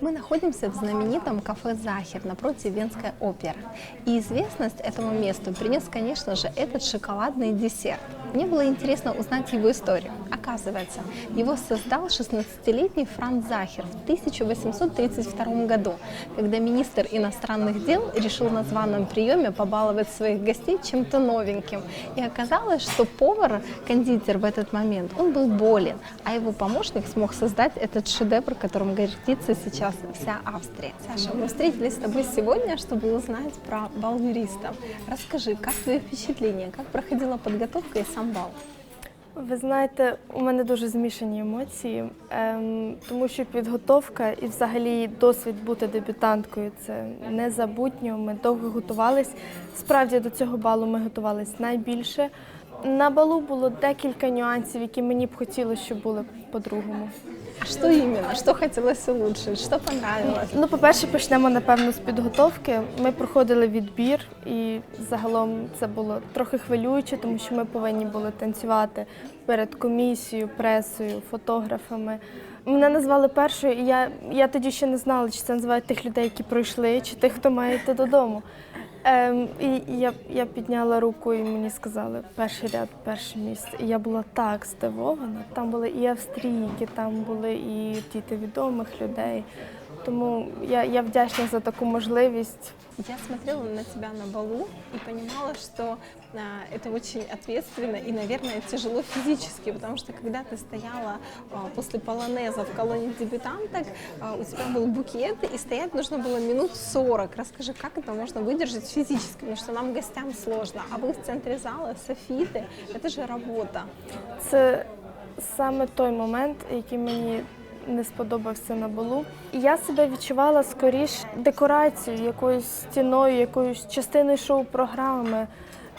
Мы находимся в знаменитом кафе «Захер» напротив Венской оперы. И известность этому месту принес, конечно же, этот шоколадный десерт. Мне было интересно узнать его историю. Оказывается, его создал 16-летний Франц Захер в 1832 году, когда министр иностранных дел решил на званом приеме побаловать своих гостей чем-то новеньким. И оказалось, что повар, кондитер в этот момент, он был болен, а его помощник смог создать этот шедевр, которым гордится сейчас вся Австрия. Саша, мы встретились с тобой сегодня, чтобы узнать про бал юристов. Расскажи, как твои впечатления, как проходила подготовка и сам бал? Ви знаєте, у мене дуже змішані емоції, ем, тому що підготовка і взагалі досвід бути дебютанткою це незабутньо. Ми довго готувались. Справді до цього балу ми готувались найбільше. На балу було декілька нюансів, які мені б хотілося, щоб були по-другому. А что именно? Что хотелось улучшить? Что понравилось? Ну, по-перше, почнемо напевно з підготовки. Ми проходили відбір, і загалом це було трохи хвилююче, тому що ми повинні були танцювати перед комісією, пресою, фотографами. Мене назвали першою, і я, я тоді ще не знала, чи це називають тих людей, які пройшли, чи тих, хто має йти додому. Ем, і я, я підняла руку, і мені сказали перший ряд, перше місце. І я була так здивована. Там були і австрійки, там були і діти відомих людей. Тому я, я вдячна за таку можливість. Я смотрела на тебя на балу и понимала, что а, это очень ответственно и, наверное, тяжело физически, потому что когда ты стояла а, после полонеза в колонии дебютанток, а, у тебя был букет, и стоять нужно было минут 40. Расскажи, как это можно выдержать физически, потому что нам, гостям, сложно. А вы в центре зала, софиты, это же работа. Це саме той момент, який мені не сподобався на балу. Я себе відчувала скоріш декорацією, якоюсь стіною, якоюсь частиною шоу-програми.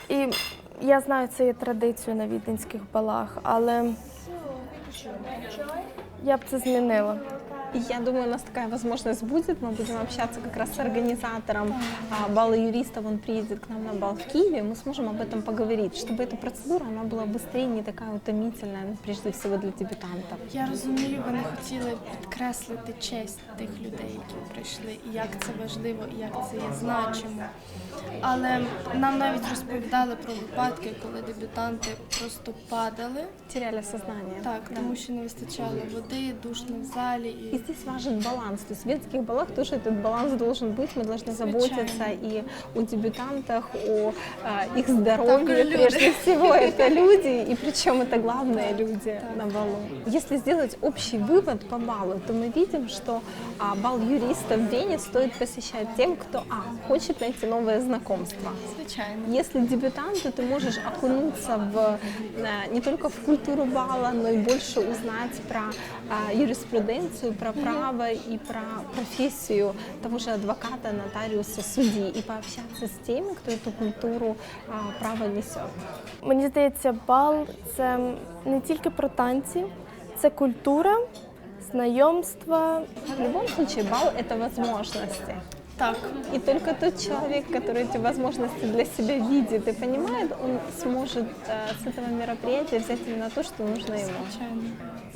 І я знаю, це є традицією на віденських балах, але я б це змінила. И я думаю, у нас такая возможность будет. Мы будем общаться как раз с организатором а, бала юристов. Он приедет к нам на бал в Киеве. Мы сможем об этом поговорить, чтобы эта процедура она была быстрее, не такая утомительная, прежде всего для дебютантов. Я розумію, вони хотіли підкреслити честь тих людей, які прийшли, і як це важливо, і як це є значимо. Але нам навіть розповідали про випадки, коли дебютанти просто падали, Теряли сознание. так, Да. тому що не вистачало води, душно в залі. И І Здесь важен баланс. То есть в венских балах тоже этот баланс должен быть. Мы должны заботиться и о дебютантах, о а, их здоровье. Прежде всего, это люди, и причем это главные люди на балу. Если сделать общий вывод по балу, то мы видим, что а, бал юриста в Вене стоит посещать тем, кто а, хочет найти новые знакомства. звичайно. Если дебютант, то ты можешь окунуться в, э, не только в культуру бала, но и больше узнать про а, юриспруденцию, про право и про профессию того же адвоката, нотариуса, судьи, и пообщаться с теми, кто эту культуру права несет. Мені здається, бал це не тільки про танці, це культура, знайомства. В любом случае, бал – это возможности. Так, И только тот человек, который эти возможности для себя видит и понимает, он сможет э, с этого мероприятия взять именно то, что нужно ему. звичайно.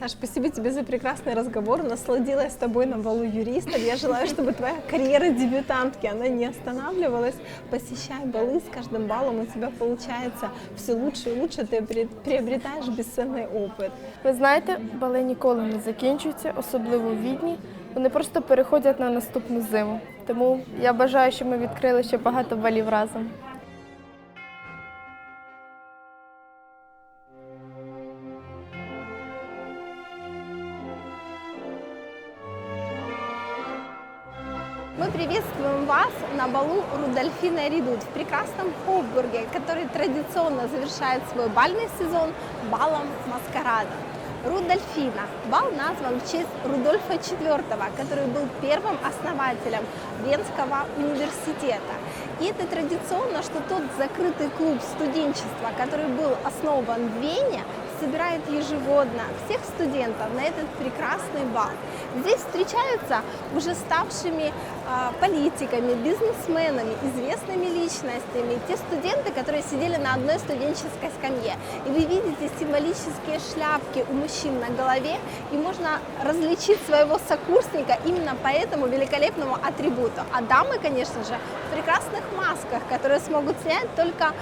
Саш, спасибо тебе за прекрасный разговор. Насладилась с тобой на балу юристов. Я желаю, чтобы твоя карьера дебютантки, она не останавливалась. Посещай балы, с каждым баллом у тебя получается все лучше и лучше. Ты при- приобретаешь бесценный опыт. Ви знаєте, бали ніколи не закінчуються, особливо в Відні. Вони просто переходять на наступну зиму. Тому я бажаю, щоб ми відкрили ще багато балів разом. Мы приветствуем вас на балу Рудольфина Редут в прекрасном Хофбурге, который традиционно завершает свой бальный сезон балом маскарада. Рудольфина. Бал назван в честь Рудольфа IV, который был первым основателем Венского университета. И это традиционно, что тот закрытый клуб студенчества, который был основан в Вене, собирает ежегодно всех студентов на этот прекрасный бал. Здесь встречаются уже ставшими а, политиками, бизнесменами, известными личностями, те студенты, которые сидели на одной студенческой скамье. И вы видите символические шляпки у мужчин на голове, и можно различить своего сокурсника именно по этому великолепному атрибуту. А дамы, конечно же, в прекрасных масках, которые смогут снять только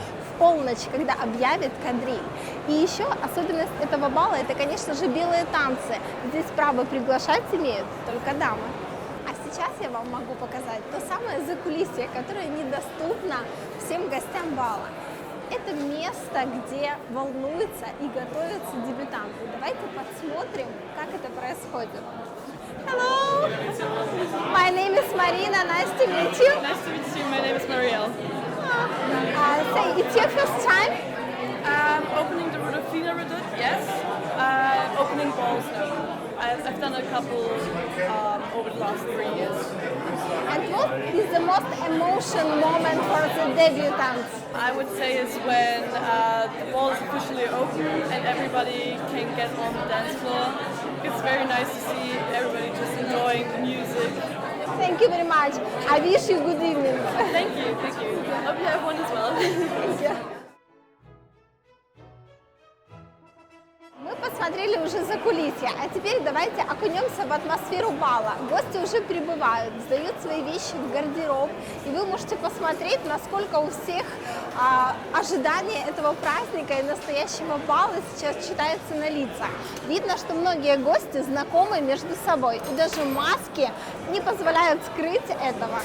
полночь, когда объявит кадриль. И еще особенность этого бала это, конечно же, белые танцы. Здесь право приглашать имеют только дамы. А сейчас я вам могу показать то самое закулисье, которое недоступно всем гостям бала. Это место, где волнуются и готовятся дебютанты. Давайте посмотрим, как это происходит. Hello, my name is Marina. Nice to meet you. Nice to meet you. My name is Marielle. Uh, say, it's your first time. Um, opening the Rudolfina Redoute, yes. Uh, opening balls, no. I've, I've done a couple um, over the last three years. And what is the most emotional moment for the debutants? I would say is when uh, the ball is officially open and everybody can get on the dance floor. It's very nice to see everybody just enjoying the music. Thank you very much. I wish you good evening. Thank you, thank you. Hope you have one as well. Thank you. Мы посмотрели уже за кулисье, а теперь давайте окунемся в атмосферу бала. Гости уже прибывают, сдают свои вещи в гардероб, и вы можете посмотреть, насколько у всех а, ожидание этого праздника и настоящего бала сейчас читается на лицах. Видно, что многие гости знакомы между собой, и даже маски не позволяют скрыть этого.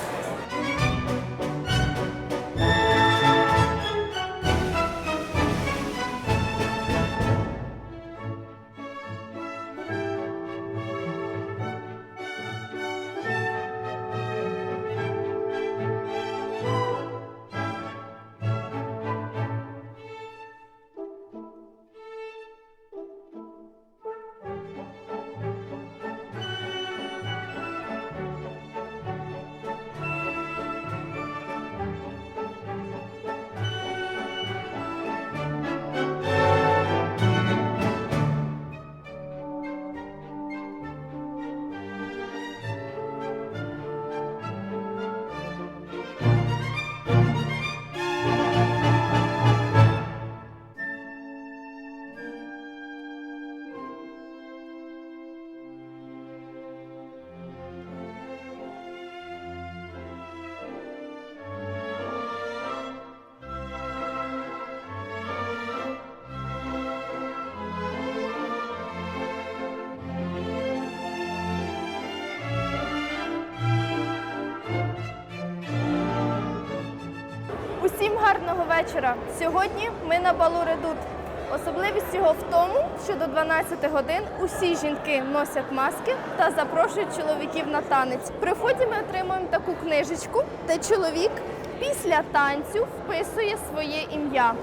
Усім гарного вечора. Сьогодні ми на балу Редут. Особливість його в тому, що до 12 годин усі жінки носять маски та запрошують чоловіків на танець. При вході ми отримуємо таку книжечку, де чоловік після танцю вписує своє ім'я.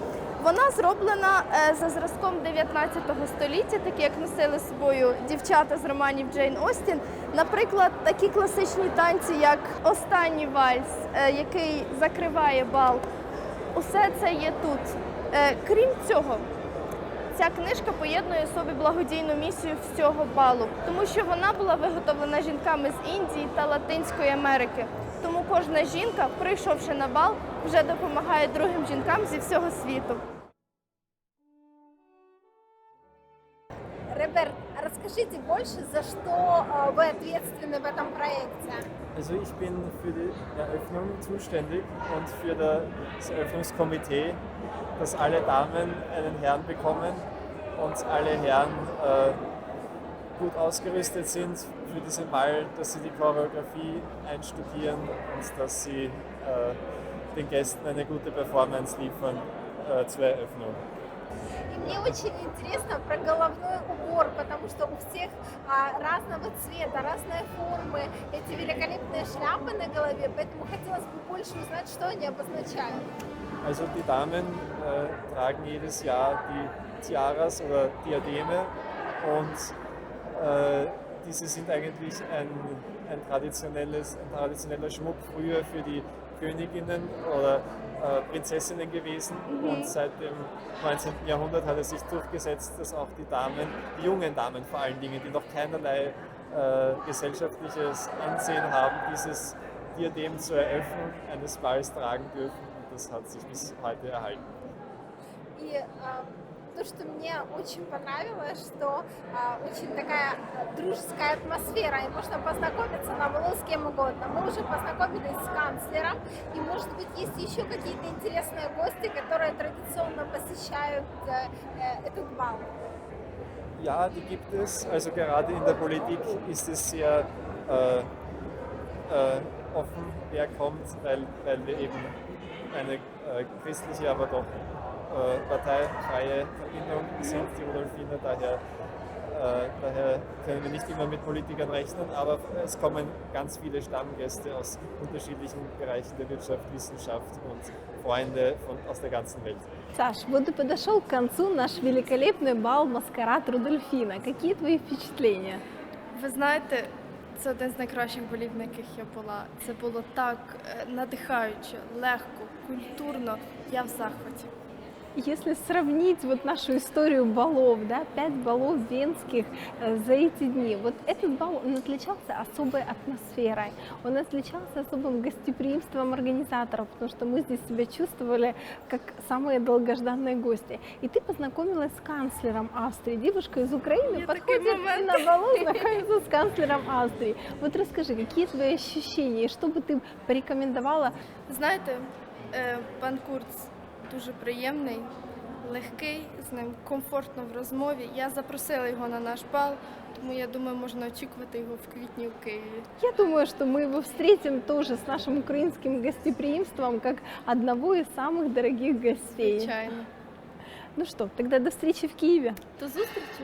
Вона зроблена е, за зразком 19 століття, такі як носили з собою дівчата з романів Джейн Остін. Наприклад, такі класичні танці, як останній вальс, е, який закриває бал. Усе це є тут. Е, Крім цього, Ця книжка поєднує собі благодійну місію всього балу, тому що вона була виготовлена жінками з Індії та Латинської Америки. Тому кожна жінка, прийшовши на бал, вже допомагає другим жінкам зі всього світу. расскажите больше, за что э, вы ответственны в этом проекте? Also ich bin für die Eröffnung zuständig und für das Eröffnungskomitee, dass alle Damen einen Herrn bekommen und alle Herren äh, gut ausgerüstet sind für diesen Ball, dass sie die Choreografie einstudieren und dass sie äh, den Gästen eine gute Performance liefern äh, zur Eröffnung. И мне очень интересно про головной убор, потому что у всех а, разного цвета, разной формы, эти великолепные шляпы на голове, поэтому хотелось бы больше узнать, что они обозначают. Also die Damen äh, tragen jedes Jahr die Tiaras oder Diademe und äh, diese sind eigentlich ein, ein, traditionelles, ein traditioneller Schmuck früher für die, Königinnen oder äh, Prinzessinnen gewesen und seit dem 19. Jahrhundert hat es sich durchgesetzt, dass auch die Damen, die jungen Damen vor allen Dingen, die noch keinerlei äh, gesellschaftliches Ansehen haben, dieses Diadem zur Eröffnung eines Balls tragen dürfen und das hat sich bis heute erhalten. И а, то, что мне очень понравилось, что а, очень такая дружеская атмосфера, и можно познакомиться на было с кем угодно. Мы уже познакомились с канцлером, и, может быть, есть еще какие-то интересные гости, которые традиционно посещают э, э, этот бал. Ja, die gibt es. Also gerade in der Politik ist es sehr äh, äh, offen, wer kommt, weil, weil wir eben eine äh, christliche, aber doch parteifreie Verbindung sind, die Rudolfiner. Daher, äh, daher können wir nicht immer mit Politikern rechnen, aber es kommen ganz viele Stammgäste aus unterschiedlichen Bereichen der Wirtschaft, Wissenschaft und Freunde von, aus der ganzen Welt. Саш, вот и подошел к концу наш великолепный бал «Маскарад Рудольфина». Какие твои впечатления? Ви знаєте, це один з найкращих балів, на яких я була. Це було так е, надихаюче, легко, культурно. Я в захваті. Если сравнить вот нашу историю балов, да, пять балов венских э, за эти дни, вот этот бал, он отличался особой атмосферой, он отличался особым гостеприимством организаторов, потому что мы здесь себя чувствовали как самые долгожданные гости. И ты познакомилась с канцлером Австрии, девушка из Украины Я подходит на балу знакомится с канцлером Австрии. Вот расскажи, какие твои ощущения, что бы ты порекомендовала Знаєте, е, пан Курц дуже приємний, легкий, з ним комфортно в розмові. Я запросила його на наш бал, тому я думаю, можна очікувати його в квітні в Києві. Я думаю, что мы его встретим тоже с нашим украинским гостеприимством как одного из самых дорогих гостей. Звичайно. Ну что, тогда до встречи в Киеве. До зустрічі!